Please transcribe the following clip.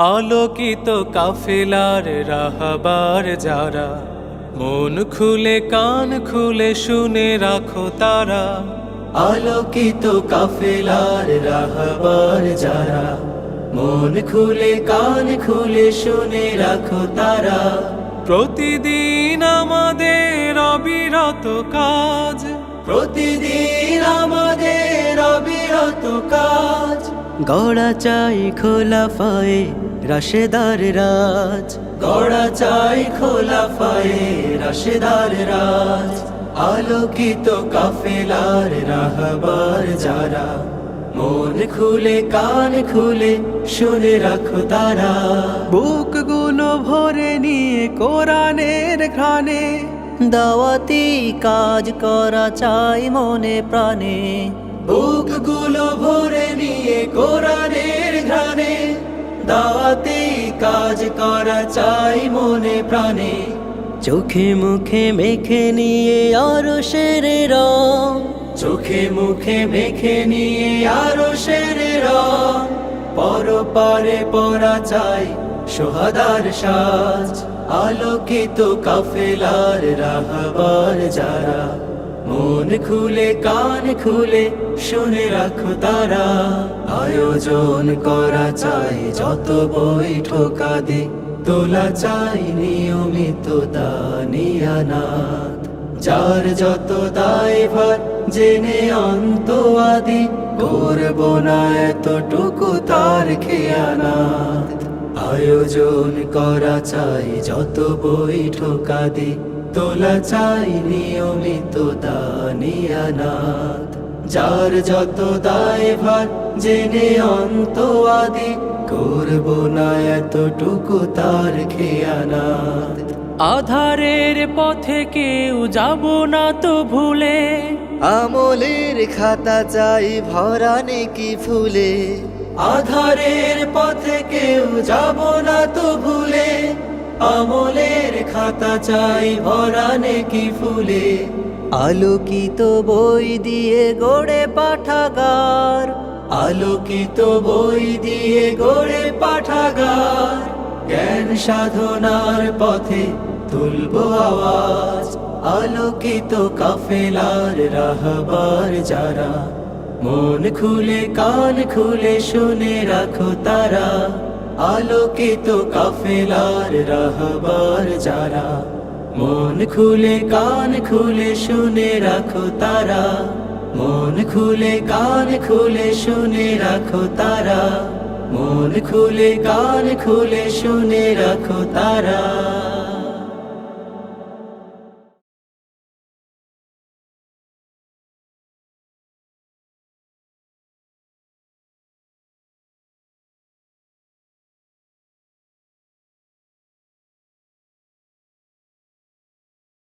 আলোকিত কাফেলার রাহাবার যারা। মন খুলে, কান খুলে শুনে রাখো তারা। আলোকিত কাফেলার রাহাবার যারা। মন খুলে, কান খুলে শুনে রাখো তারা। প্রতিদিন আমাদের অবিরত কাজ। প্রতিদিন আমাদের অবিরত কাজ। গড়া চাই খোলা ফায়ে রাশেদার রাজ। গড়া চাই খোলা ফায়ে রাশেদার রাজ। আলোকিত কাফেলার রাহবার যারা। মন খুলে কান খুলে শুনে রাখো তারা। বুকগুলো ভরে নিয়ে কোরআনের ঘ্রাণে। দাওয়াতি কাজ করা চাই মনে প্রাণে। বুকগুলো ভরে নিয়ে কোরআনের ঘ্রাণে। দাওয়াতে কাজ করা চাই মনে প্রাণে। চোখে মুখে মেখে নিয়ে আরও শের রং। চোখে মুখে মেখে নিয়ে আরও শের রং। পর পারে পরা চাই সোহাদার সাজ। আলোকিত কাফেলার রাহবার যারা মন খুলে, কান খুলে, শুনে রাখো তারা। আয়োজন করা চাই, যত বই ঠোকা দে, তোলা চাই নিয়মিত দানিয়ানাথ যার যত দায়ভার, জেনে অন্ত আদি করব না এতটুকু তার খেয়ানাথ আয়োজন করা চাই, যত বই ঠোকা দি তোলা চাই নিয়মিত দানিয়ানাথ যার যত দায়ভার জেনে অন্ত আদি করব না এতটুকু তার খেয়ানাথ আধারের পথে কেউ যাব না তো ভুলে। আমলের খাতা চাই ভরা নেকি ফুলে। আধারের পথে কেউ যাব না তো ভুলে। আমলের খাতা চাই, ভরা ফুলে। আলোকিত বই দিয়ে গড়ে পাঠাগার। আলোকিত বই দিয়ে গড়ে পাঠাগার। জ্ঞান সাধনার পথে তুলব আওয়াজ। আলোকিত কাফেলার রাহবার যারা। মন খুলে, কান খুলে শুনে রাখো তারা। আলোকিত কাফেলার রাহবার যারা, মন খুলে কান খুলে শুনে রাখো তারা, মন খুলে কান খুলে শুনে রাখো তারা, মন খুলে কান খুলে শুনে রাখো তারা।